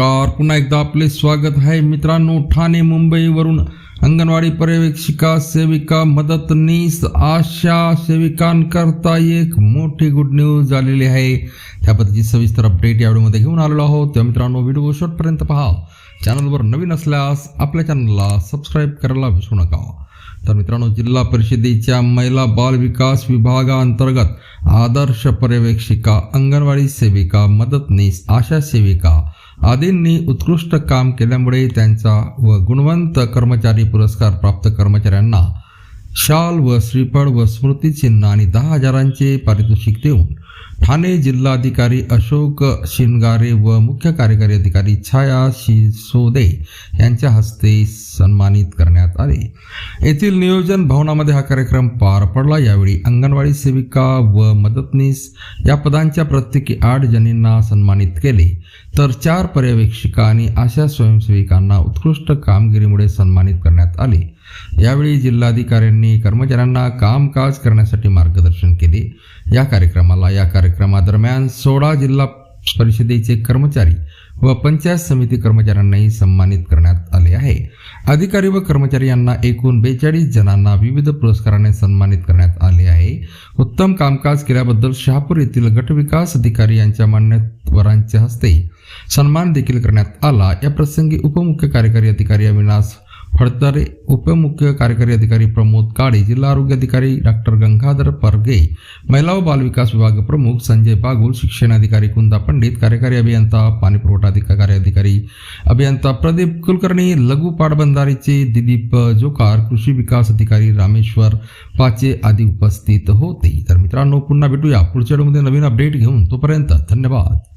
नमस्कार. पुन्हा एकदा आपले स्वागत आहे मित्रांनो. ठाणे मुंबईवरून अंगणवाडी पर्यवेक्षिका सेविका मदतनीस आशा सेविकांकरता एक मोठी गुड न्यूज आलेली आहे. त्याबद्दलची सविस्तर अपडेट या व्हिडिओमध्ये घेऊन आलेलो आहोत. त्या मित्रांनो व्हिडिओ शेवटपर्यंत पहा. चॅनलवर नवीन असल्यास आपल्या चॅनलला सबस्क्राईब करायला विसरू नका. तर मित्रांनो जिल्हा परिषदेच्या महिला बाल विकास विभागाअंतर्गत आदर्श पर्यवेक्षिका अंगणवाडी सेविका मदतनीस आशा सेविका आदींनी उत्कृष्ट काम केल्यामुळे त्यांचा व गुणवंत कर्मचारी पुरस्कार प्राप्त कर्मचाऱ्यांना शाल व श्रीफळ व स्मृतिचिन्ह आणि दहा हजारांचे पारितोषिक देऊन ठाणे जिल्हाधिकारी अशोक शिनगारे व मुख्य कार्यकारी अधिकारी छाया शिसोदे यांच्या हस्ते सन्मानित करण्यात आले. येथील नियोजन भवनामध्ये हा कार्यक्रम पार पडला. यावेळी अंगणवाडी सेविका व मदतनीस या पदांच्या प्रत्येकी आठ जणींना सन्मानित केले. तर चार पर्यवेक्षिका आणि आशा स्वयंसेविकांना उत्कृष्ट कामगिरीमुळे सन्मानित करण्यात आले. यावेळी जिल्हाधिकाऱ्यांनी कर्मचाऱ्यांना कामकाज करण्यासाठी मार्गदर्शन केले. या कार्यक्रमाला या कार्यक्रमादरम्यान सोळा जिल्हा परिषदेचे कर्मचारी व पंचायत समिती कर्मचाऱ्यांनाही सन्मानित करण्यात आले आहे. अधिकारी व कर्मचारी यांना एकूण बेचाळीस जणांना विविध पुरस्काराने सन्मानित करण्यात आले आहे. उत्तम कामकाज केल्याबद्दल शहापूर येथील गटविकास अधिकारी यांच्या मान्यवरांच्या हस्ते सन्मान देखील करण्यात आला. या प्रसंगी उपमुख्य कार्यकारी अधिकारी अविनाश फडतरे उपमुख्य कार्यकारी अधिकारी प्रमोद काळे जिल्हा आरोग्य अधिकारी डॉक्टर गंगाधर परगे महिला व बालविकास विभाग प्रमुख संजय बागुल शिक्षण अधिकारी कुंदा पंडित कार्यकारी अभियंता पाणीपुरवठा अधिकारी अधिकारी अभियंता प्रदीप कुलकर्णी लघु पाटबंधारेचे दिलीप जोकार कृषी विकास अधिकारी रामेश्वर पाचे आदी उपस्थित होते. तर मित्रांनो पुन्हा भेटूया पुढच्या व्हिडिओमध्ये नवीन अपडेट घेऊन. तोपर्यंत धन्यवाद.